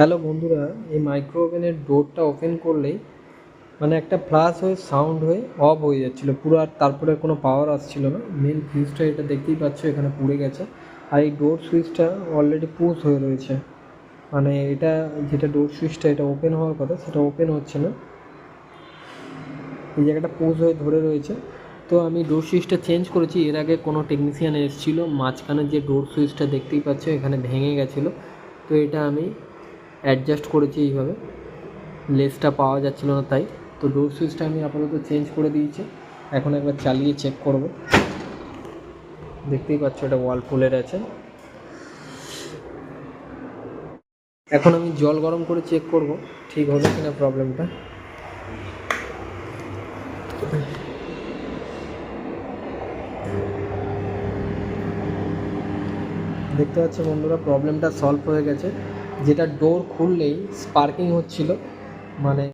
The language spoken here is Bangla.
হ্যালো বন্ধুরা, এই মাইক্রো ওভেনের ডোরটা ওপেন করলেই মানে একটা ফ্লাশ হয়ে সাউন্ড হয়ে অফ হয়ে যাচ্ছিল। পুরো আর তারপরে কোনো পাওয়ার আসছিল না। মেন ফিউজটা এটা দেখতেই পাচ্ছ, এখানে পুড়ে গেছে। আর এই ডোর সুইচটা অলরেডি পুশ হয়ে রয়েছে। মানে এটা যেটা ডোর সুইচটা এটা ওপেন হওয়ার কথা, সেটা ওপেন হচ্ছে না। এই জায়গাটা পুশ হয়ে ধরে রয়েছে। তো আমি ডোর সুইচটা চেঞ্জ করেছি। এর আগে কোনো টেকনিশিয়ান এসেছিল। মাঝখানে যে ডোর সুইচটা দেখতেই পাচ্ছ, এখানে ভেঙে গেছিল। তো এটা আমি অ্যাডজাস্ট করেছি এইভাবে। লেসটা পাওয়া যাচ্ছিল না তাই। তো ডোর সুইচটা আমি আপাতত চেঞ্জ করে দিয়েছি। এখন একবার চালিয়ে চেক করব। দেখতেই পাচ্ছ এটা ওয়ালপুলের আছে। এখন আমি জল গরম করে চেক করব, ঠিক হলো কিনা প্রবলেমটা দেখতে পাচ্ছ বন্ধুরা প্রবলেমটা সলভ হয়ে গেছে। যেটা ডোর খুললেই স্পার্কিং হচ্ছিল মানে